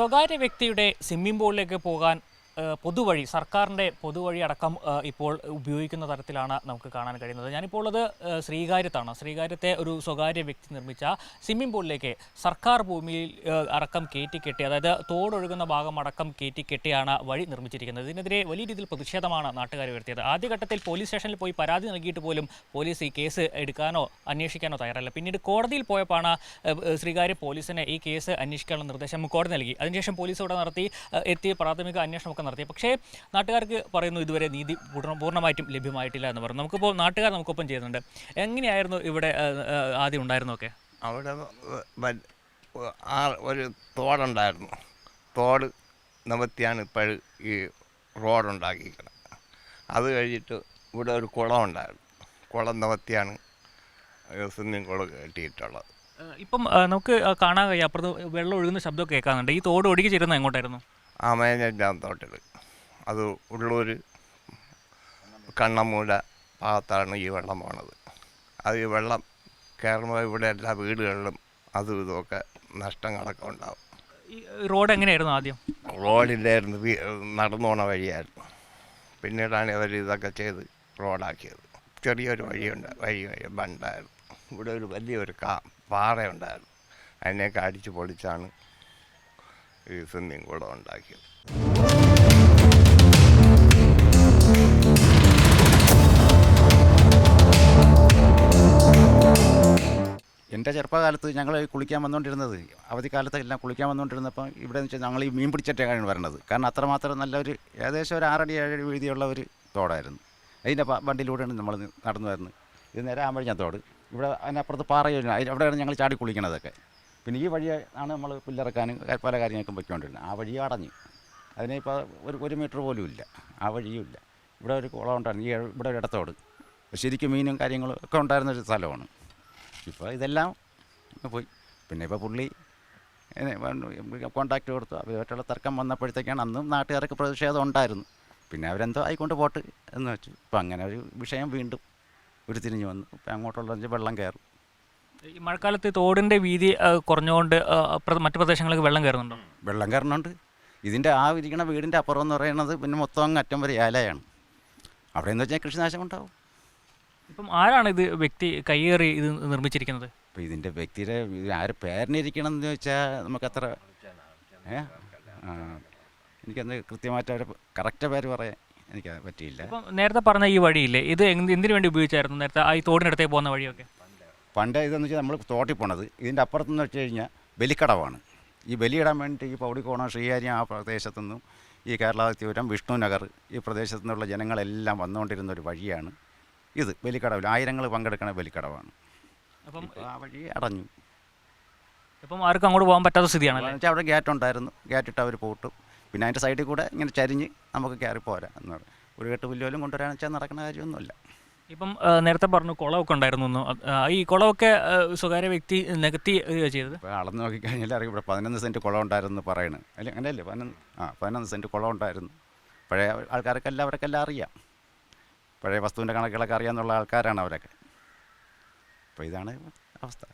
സ്വകാര്യ വ്യക്തിയുടെ സ്വിമ്മിംഗ് പൂളിലേക്ക് പോകാൻ പൊതുവഴി സർക്കാരിന്റെ പൊതുവഴി അടക്കം ഇപ്പോൾ ഉപയോഗിക്കുന്ന തരത്തിലാണ് നമുക്ക് കാണാൻ കഴിയുന്നത്. ഞാനിപ്പോൾ ഉള്ളത് ശ്രീകാര്യത്താണ്. ശ്രീകാര്യത്തെ ഒരു സ്വകാര്യ വ്യക്തി നിർമ്മിച്ച സ്വിമ്മിംഗ് പൂളിലേക്ക് സർക്കാർ ഭൂമിയിൽ അടക്കം കയറ്റിക്കെട്ടി അതായത് തോടൊഴുകുന്ന ഭാഗം അടക്കം കയറ്റിക്കെട്ടിയാണ് വഴി നിർമ്മിച്ചിരിക്കുന്നത്. ഇതിനെതിരെ വലിയ രീതിയിൽ പ്രതിഷേധമാണ് നാട്ടുകാർ ഉയർത്തിയത്. ആദ്യഘട്ടത്തിൽ പോലീസ് സ്റ്റേഷനിൽ പോയി പരാതി നൽകിയിട്ട് പോലും പോലീസ് ഈ കേസ് എടുക്കാനോ അന്വേഷിക്കാനോ തയ്യാറല്ല. പിന്നീട് കോടതിയിൽ പോയപ്പോൾ ശ്രീകാര്യ പോലീസിനെ ഈ കേസ് അന്വേഷിക്കാനുള്ള നിർദ്ദേശം കോടതി നൽകി. അതിനുശേഷം പോലീസ് ഇവിടെ നടത്തി എത്തിയ പ്രാഥമിക പ്രാഥമിക അന്വേഷണമൊക്കെ നടത്തി. പക്ഷേ നാട്ടുകാർക്ക് പറയുന്നു ഇതുവരെ നീതി പൂർണമായിട്ടും ലഭ്യമായിട്ടില്ല എന്ന് പറഞ്ഞു. നമുക്കിപ്പോൾ നാട്ടുകാർ നമുക്കൊപ്പം ചെയ്യുന്നുണ്ട്. എങ്ങനെയായിരുന്നു ഇവിടെ ആദ്യം ഉണ്ടായിരുന്നൊക്കെ അവിടെ ഒരു തോടുണ്ടായിരുന്നു. തോട് നിവർത്തിയാണ് ഇപ്പോൾ ഈ റോഡുണ്ടാക്കിയിരിക്കുന്നത് അത് കഴിഞ്ഞിട്ട് ഇവിടെ ഒരു കുളം ഉണ്ടായിരുന്നു. കുളം നിവർത്തിയാണ് സ്വിമ്മിംഗ് പൂൾ കെട്ടിയിട്ടുള്ളത്. ഇപ്പം നമുക്ക് കാണാൻ കഴിയും. അപ്പുറത്ത് വെള്ളം ഒഴുകുന്ന ശബ്ദമൊക്കെ കേൾക്കാറുണ്ട് ഈ തോട് ഒഴുകി ചേരുന്നത് എങ്ങോട്ടായിരുന്നു? ആ മേഞ്ഞാൻ തോട്ടിൽ അത് ഉള്ളൂർ കണ്ണമൂല ഭാഗത്താണ് ഈ വെള്ളം പോണത്. അത് ഈ വെള്ളം കയറുമ്പോൾ ഇവിടെ എല്ലാ വീടുകളിലും അതും ഇതുമൊക്കെ നഷ്ടങ്ങളൊക്കെ ഉണ്ടാവും. ഈ റോഡ് എങ്ങനെയായിരുന്നു ആദ്യം? റോഡില്ലായിരുന്നു നടന്നു പോണ വഴിയായിരുന്നു. പിന്നീടാണ് അവർ ഇതൊക്കെ ചെയ്ത് റോഡാക്കിയത്. ചെറിയൊരു വഴിയുണ്ട് വഴി വഴി ബണ്ടായിരുന്നു. ഇവിടെ ഒരു വലിയൊരു കാ പാറയുണ്ടായിരുന്നു. അതിനെയൊക്കെ അടിച്ച് പൊളിച്ചാണ് ഈ സ്വിമ്മിംഗ് കൂടെ ഉണ്ടാക്കിയത്. എന്റെ ചെറുപ്പകാലത്ത് ഞങ്ങൾ കുളിക്കാൻ വന്നുകൊണ്ടിരുന്നത് അവധിക്കാലത്ത് എല്ലാം കുളിക്കാൻ വന്നുകൊണ്ടിരുന്നപ്പോൾ ഇവിടെ എന്ന് വെച്ചാൽ ഞങ്ങൾ ഈ മീൻ പിടിച്ചിട്ടേക്കാണ് വരണത് കാരണം അത്രമാത്രം നല്ലൊരു ഏകദേശം ഒരു ആറടി ഏഴടി വീതിയുള്ള ഒരു തോടായിരുന്നു. അതിന്റെ വണ്ടിയിലൂടെയാണ് നമ്മൾ നടന്നു വരുന്നത്. ഇത് നേരെ ആമ്പഴിഞ്ഞ തോട് ഇവിടെ അതിനപ്പുറത്ത് അതിന് അവിടെയാണ് ഞങ്ങൾ ചാടി കുളിക്കണതൊക്കെ. പിന്നെ ഈ വഴി ആണ് നമ്മൾ പുല്ലിറക്കാനും പല കാര്യങ്ങൾക്കും പൊയ്ക്കൊണ്ടിരുന്നത്. ആ വഴി അടഞ്ഞു. അതിനിപ്പോൾ ഒരു ഒരു മീറ്റർ പോലും ഇല്ല. ആ വഴിയും ഇല്ല. ഇവിടെ ഒരു കുളം ഉണ്ടായിരുന്നു. ഈ ഇവിടെ ഒരു ഇടത്തോട്. ശരിക്കും മീനും കാര്യങ്ങളും ഒക്കെ ഉണ്ടായിരുന്ന ഒരു സ്ഥലമാണ്. ഇപ്പോൾ ഇതെല്ലാം പോയി. പിന്നെ ഇപ്പോൾ പുള്ളി കോണ്ടാക്ട് കൊടുത്തു. അവരുമായിട്ടുള്ള തർക്കം വന്നപ്പോഴത്തേക്കാണ് അന്നും നാട്ടുകാർക്ക് പ്രതിഷേധം ഉണ്ടായിരുന്നു. പിന്നെ അവരെന്തോ ആയിക്കൊണ്ട് പോട്ട് എന്ന് വെച്ചു. ഇപ്പം അങ്ങനെ ഒരു വിഷയം വീണ്ടും ഉരുത്തിരിഞ്ഞ് വന്നു. ഇപ്പം അങ്ങോട്ടുള്ള വെള്ളം കയറും. ഈ മഴക്കാലത്ത് തോടിന്റെ വീതി കുറഞ്ഞുകൊണ്ട് മറ്റു പ്രദേശങ്ങളിലേക്ക് വെള്ളം കയറുന്നുണ്ടോ? വെള്ളം കയറുന്നുണ്ട് ഇതിന്റെ ആ ഇരിക്കുന്ന വീടിന്റെ അപ്പുറം എന്ന് പറയുന്നത് പിന്നെ മൊത്തം അങ്ങ് അറ്റം വരെ ഏലയാണ്. അവിടെ എന്ന് വെച്ചാൽ കൃഷിനാശം ഉണ്ടാവും. ഇപ്പം ആരാണ് ഇത് വ്യക്തി കയ്യേറി ഇത് നിർമ്മിച്ചിരിക്കുന്നത്? അപ്പോൾ ഇതിന്റെ വ്യക്തിയുടെ ആര് പേരിനിരിക്കണം എന്ന് വെച്ചാൽ നമുക്കത്ര ഏ? എനിക്കന്ന് കൃത്യമായിട്ട് അവരെ കറക്റ്റ് പേര് പറയാൻ എനിക്ക് പറ്റിയില്ല. അപ്പം നേരത്തെ പറഞ്ഞ ഈ വഴിയില്ലേ ഇത് എന്തിനു വേണ്ടി ഉപയോഗിച്ചായിരുന്നു നേരത്തെ ആ ഈ തോടിനടുത്തേക്ക് പോകുന്ന വഴിയൊക്കെ? പണ്ട് ഇതെന്ന് വെച്ചാൽ നമ്മൾ തോട്ടിൽ പോണത്. ഇതിന്റെ അപ്പുറത്തെന്ന് വെച്ച് കഴിഞ്ഞാൽ ബലിക്കടവാണ്. ഈ ബലിയിടാൻ വേണ്ടി ഈ പൗടിക്കോണം ശ്രീഹാരി ആ പ്രദേശത്തുനിന്നും ഈ കേരളാതിപുരം വിഷ്ണു നഗർ ഈ പ്രദേശത്തു നിന്നുള്ള ജനങ്ങളെല്ലാം വന്നുകൊണ്ടിരുന്ന ഒരു വഴിയാണ് ഇത്. ബലിക്കടവിൽ ആയിരങ്ങൾ പങ്കെടുക്കുന്ന ബലിക്കടവാണ്. അപ്പം ആ വഴി അടഞ്ഞു. ഇപ്പം ആർക്കും അങ്ങോട്ട് പോകാൻ പറ്റാത്ത സ്ഥിതിയാണല്ലേ? വെച്ചാൽ അവിടെ ഗേറ്റ് ഉണ്ടായിരുന്നു ഗേറ്റ് ഇട്ട് അവർ പോട്ടു. പിന്നെ അതിന്റെ സൈഡിൽ കൂടെ ഇങ്ങനെ ചരിഞ്ഞ് നമുക്ക് കയറി പോരാ എന്ന് പറയും. ഒരു കെട്ട് പുല്ലുപോലും കൊണ്ടുവരാന്ന് വെച്ചാൽ നടക്കുന്ന കാര്യമൊന്നുമില്ല. ഇപ്പം നേരത്തെ പറഞ്ഞു കുളമൊക്കെ ഉണ്ടായിരുന്നു ഈ കുളമൊക്കെ സ്വകാര്യ വ്യക്തി നികത്തി ചെയ്തത്? അളന്ന് നോക്കിക്കഴിഞ്ഞാൽ അറിയാം ഇവിടെ പതിനൊന്ന് സെന്റ് കുളം ഉണ്ടായിരുന്നു പറയണത് അല്ല? അങ്ങനെയല്ലേ? പതിനൊന്ന് ആ പതിനൊന്ന് സെന്റ് കുളം ഉണ്ടായിരുന്നു. പഴയ ആൾക്കാർക്കെല്ലാം എല്ലാം അറിയാം. പഴയ വസ്തുവിന്റെ കണക്കുകളൊക്കെ അറിയാമെന്നുള്ള ആൾക്കാരാണ് അവരൊക്കെ. അപ്പോൾ ഇതാണ് അവസ്ഥ.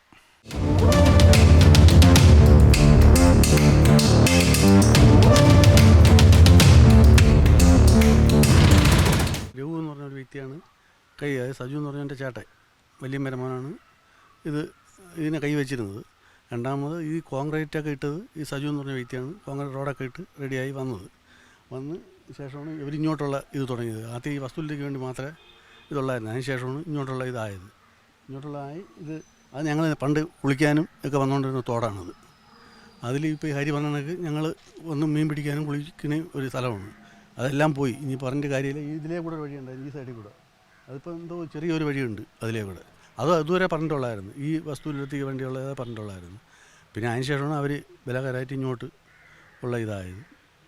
രഘു എന്ന് പറഞ്ഞ ഒരു വ്യക്തിയാണ് കൈ അതായത് സജു എന്ന് പറഞ്ഞ എന്റെ ചേട്ടൻ വലിയ മരമോനാണ്. ഇത് ഇതിനെ കൈവച്ചിരുന്നത് രണ്ടാമത് ഈ കോൺക്രീറ്റ് ഒക്കെ ഇട്ടത് ഈ സജു എന്ന് പറഞ്ഞ വ്യക്തിയാണ്. കോൺക്രീറ്റ് റോഡൊക്കെ ഇട്ട് റെഡിയായി വന്നത്. വന്ന് ശേഷമാണ് ഇവർ ഇങ്ങോട്ടുള്ള ഇത് തുടങ്ങിയത്. ആദ്യം ഈ വസ്തുവിലേക്ക് വേണ്ടി മാത്രമേ ഇതുള്ളായിരുന്നു. അതിന് ശേഷമാണ് ഇങ്ങോട്ടുള്ള ഇതായത്. ഇങ്ങോട്ടുള്ളതായി ഇത് അത് ഞങ്ങൾ പണ്ട് കുളിക്കാനും ഒക്കെ വന്നുകൊണ്ടിരുന്ന തോടാണത്. അതിൽ ഇപ്പോൾ ഈ ഹരി പറഞ്ഞ ഞങ്ങൾ ഒന്ന് മീൻ പിടിക്കാനും കുളിക്കാനും ഒരു സ്ഥലമാണ്. അതെല്ലാം പോയി. ഇനി പറഞ്ഞ കാര്യമില്ല. ഇതിലേ കൂടെ വഴിയുണ്ടായിരുന്നു ഈ സൈഡിൽ കൂടെ. അതിപ്പോൾ എന്തോ ചെറിയൊരു വഴിയുണ്ട് അതിലേ കൂടെ. അത് അതുവരെ പറഞ്ഞിട്ടുള്ളായിരുന്നു ഈ വസ്തുവിലെത്തിക്ക് വേണ്ടിയുള്ളത് പറഞ്ഞിട്ടുള്ളായിരുന്നു പിന്നെ അതിന് ശേഷമാണ് അവർ ബലകരമായിട്ട് ഇങ്ങോട്ട് ഉള്ള ഇതായത്.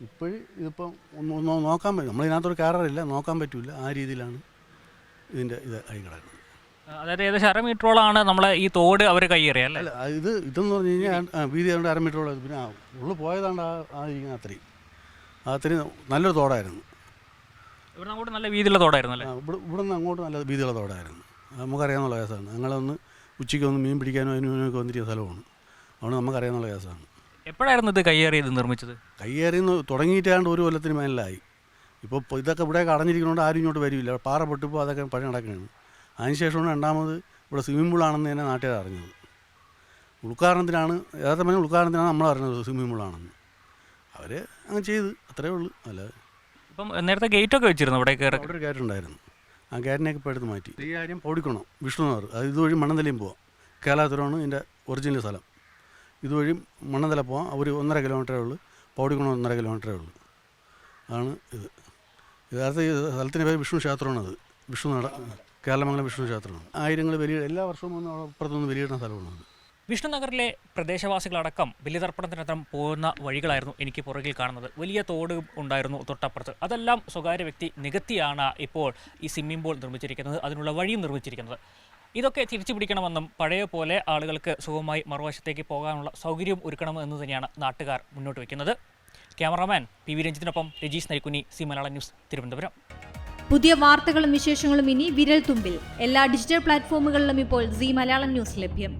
ഇപ്പോഴും ഇതിപ്പം ഒന്ന് ഒന്ന് നോക്കാൻ പറ്റും നമ്മളിതിനകത്തൊരു കയറാറില്ല നോക്കാൻ പറ്റില്ല ആ രീതിയിലാണ് ഇതിന്റെ ഇത് ആയി കിടക്കുന്നത്. അതായത് ഏകദേശം അര മീറ്ററോളാണ് നമ്മളെ ഈ തോട് അവർ കയ്യേറിയ അല്ല? ഇത് ഇതെന്ന് പറഞ്ഞു കഴിഞ്ഞാൽ വീതി അതുകൊണ്ട് അര മീറ്ററോളം. പിന്നെ ഉള്ളു പോയതാണ്ട് ആ ആ ഇരിക്കുന്ന അത്രയും അത്രയും നല്ലൊരു തോടായിരുന്നു. ഇവിടെ അങ്ങോട്ട് നല്ല വീതിയുള്ള തോടായിരുന്നു അല്ലേ? ആ, ഇവിടെ ഇവിടെ നിന്ന് അങ്ങോട്ട് നല്ല വീതിയുള്ള തോടായിരുന്നു. നമുക്കറിയാവുന്ന കേസാണ്. ഞങ്ങളൊന്ന് ഉച്ചയ്ക്ക് ഒന്ന് മീൻ പിടിക്കാനും അതിനൊക്കെ വന്നിരിക്കുന്ന സ്ഥലമാണ്. അതുകൊണ്ട് നമുക്കറിയാവുന്ന കേസാണ്. എപ്പോഴായിരുന്നു ഇത് കയ്യേറിയത് നിർമ്മിച്ചത്? കയ്യേറിന്ന് തുടങ്ങിയിട്ടാണ്ട് ഒരു കൊല്ലത്തിന് മേലായി. ഇപ്പോൾ ഇതൊക്കെ ഇവിടെ കടഞ്ഞിരിക്കുന്നതുകൊണ്ട് ആരും ഇങ്ങോട്ട് വരില്ല. പാറ പൊട്ടിപ്പോൾ അതൊക്കെ പണി നടക്കുകയാണ്. അതിനുശേഷമാണ് രണ്ടാമത് ഇവിടെ സ്വിമ്മിംഗ് പൂളാണെന്ന് തന്നെ നാട്ടുകാർ അറിഞ്ഞത്. ഉൾക്കാരണത്തിനാണ് യഥാർത്ഥ ഉൾക്കാരണത്തിനാണ് നമ്മൾ അറിഞ്ഞത് സ്വിമ്മിംഗ് പൂളാണെന്ന് അവർ അങ്ങനെ ചെയ്ത് അത്രേ ഉള്ളൂ. അല്ല ഇപ്പം നേരത്തെ ഗേറ്റ് ഒക്കെ വെച്ചിരുന്നു അവിടെ കയറി? അവിടെ ഒരു ഗേറ്റ് ഉണ്ടായിരുന്നു. ആ ഗേറ്റിനെയൊക്കെ ഇപ്പോൾ എടുത്ത് മാറ്റി. ഈ കാര്യം ഓടിക്കണം. വിഷ്ണുനഗർ. അത് ഇതുവഴി മണ്ണന്തലയും പോവാം. കേരളത്തിലാണ് ഇതിന്റെ ഒറിജിനൽ സ്ഥലം. ഇതുവഴി മണ്ണന്തല പോവാം. ഒരു ഒന്നര കിലോമീറ്ററേ ഉള്ളൂ. പൗടിക്കണം ഒന്നര കിലോമീറ്ററേ ഉള്ളൂ. ആണ് ഇത്. യഥാർത്ഥ സ്ഥലത്തിന്റെ പേര് വിഷ്ണു ക്ഷേത്രമാണ് അത്. വിഷ്ണു നട കേരളമംഗലം വിഷ്ണു ക്ഷേത്രമാണ്. ആയിരങ്ങൾ വലിയ എല്ലാ വർഷവും വന്ന് അപ്പുറത്തുനിന്ന് വലിയിടുന്ന സ്ഥലമാണ് അത്. വിഷ്ണുനഗറിലെ പ്രദേശവാസികളടക്കം ബലിതർപ്പണത്തിനർത്ഥം പോകുന്ന വഴികളായിരുന്നു എനിക്ക് പുറകിൽ കാണുന്നത്. വലിയ തോട് ഉണ്ടായിരുന്നു തൊട്ടപ്പുറത്ത്. അതെല്ലാം സ്വകാര്യ വ്യക്തി നികത്തിയാണ് ഇപ്പോൾ ഈ സ്വിമ്മിംഗ് പൂൾ നിർമ്മിച്ചിരിക്കുന്നത്. അതിനുള്ള വഴിയും നിർമ്മിച്ചിരിക്കുന്നത്. ഇതൊക്കെ തിരിച്ചു പിടിക്കണമെന്നും പഴയ പോലെ ആളുകൾക്ക് സുഖമായി മറുവശത്തേക്ക് പോകാനുള്ള സൗകര്യം ഒരുക്കണമെന്ന് തന്നെയാണ് നാട്ടുകാർ മുന്നോട്ട് വയ്ക്കുന്നത്. ക്യാമറാമാൻ പി വി രഞ്ജിത്തിനൊപ്പം രജീഷ് നരിക്കുനി സി മലയാള ന്യൂസ് തിരുവനന്തപുരം. പുതിയ വാർത്തകളും വിശേഷങ്ങളും ഇനി വിരൽ തുമ്പിൽ എല്ലാ ഡിജിറ്റൽ പ്ലാറ്റ്ഫോമുകളിലും ഇപ്പോൾ സി മലയാളം ന്യൂസ് ലഭ്യം.